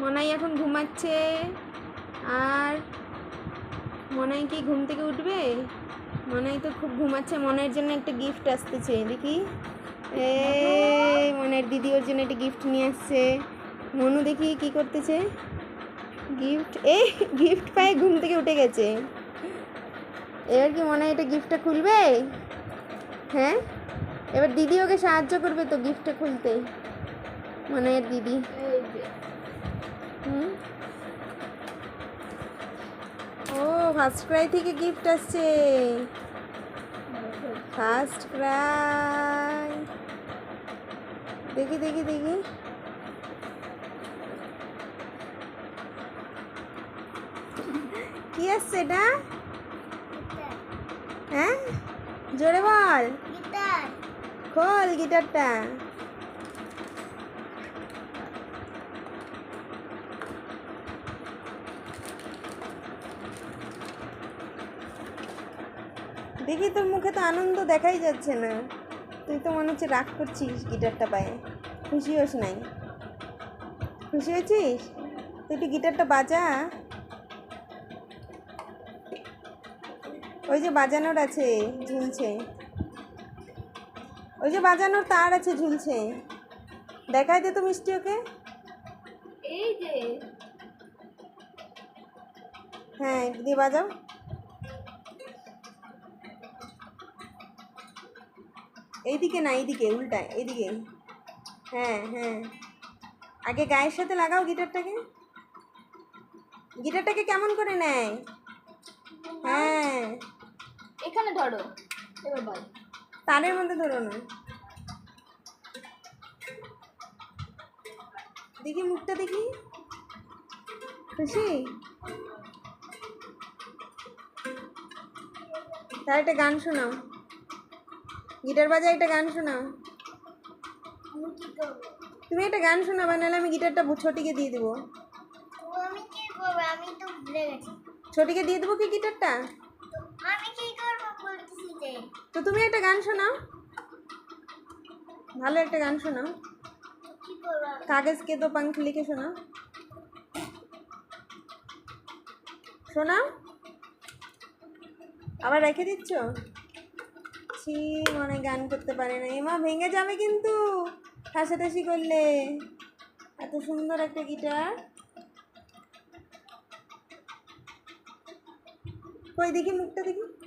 মনাই এখন ঘুমাচ্ছে। আর মনাই কি ঘুম থেকে উঠবে? মনাই তো খুব ঘুমাচ্ছে মনের জন্য একটা গিফট আসতেছে, দেখি। এই মনের দিদি ওর জন্য একটা গিফট নিয়ে আসছে। মনু দেখি কি করতেছে? গিফট এই গিফট পায়ে ঘুম থেকে উঠে গেছে। এবার কি মনে হয় এটা গিফটটা খুলবে? হ্যাঁ? এবার দিদি ওকে সাহায্য করবে তো গিফটটা খুলতে। মনে হয় দিদি হুম। ও ফার্স্ট ক্রাই থেকে গিফট আসছে। ফার্স্ট ক্রাই দেখি দেখি দেখি। কি আসছে এটা? হ্যাঁ? জোরে বল। গিটার খোল গিটারটা দেখি তোর মুখে তো আনন্দ দেখাই যাচ্ছে না। তুই তো মনে হচ্ছে রাগ করছিস গিটারটা পায়ে। খুশি হোস নাই। খুশি হয়েছিস? তুই একটু গিটারটা বাজা। ওই যে বাজানোর আছে ঝুলছে। ওই যে বাজানোর তার আছে ঝুলছে। দেখাই দে তো মিষ্টি ওকে। এই যে। হ্যাঁ দিয়ে বাজাও। এইদিকে না এইদিকে উল্টা এইদিকে। হ্যাঁ হ্যাঁ। আগে গায়ের সাথে লাগাও গিটারটাকে। গিটারটাকে কেমন করে নেয়? হ্যাঁ। এখানে ধরো এবার বল। তারের মধ্যে ধরো না। দেখি মুখটা দেখি। খুশি? তার একটা গান শোনাও। গিটার বাজায় একটা গান শোনাও। তুমি একটা গান শোনাবা, নাহলে আমি গিটারটা ছোটিকে দিয়ে দেবো। তো ছোটিকে দিয়ে দেবো কি গিটারটা? তো তুমি একটা গান শোনাও। ভালো একটা গান শোনাও। কি করব কাগজ কে দো पंख লিখে শোনাও। শোনাও। আবার রেখে দিচ্ছ? ছি মনে গান করতে পারে না এমা ভেঙে যাবে কিন্তু। ঠাসাঠাসি করলে। এত সুন্দর একটা গিটার। কই দেখি মুখটা দেখি।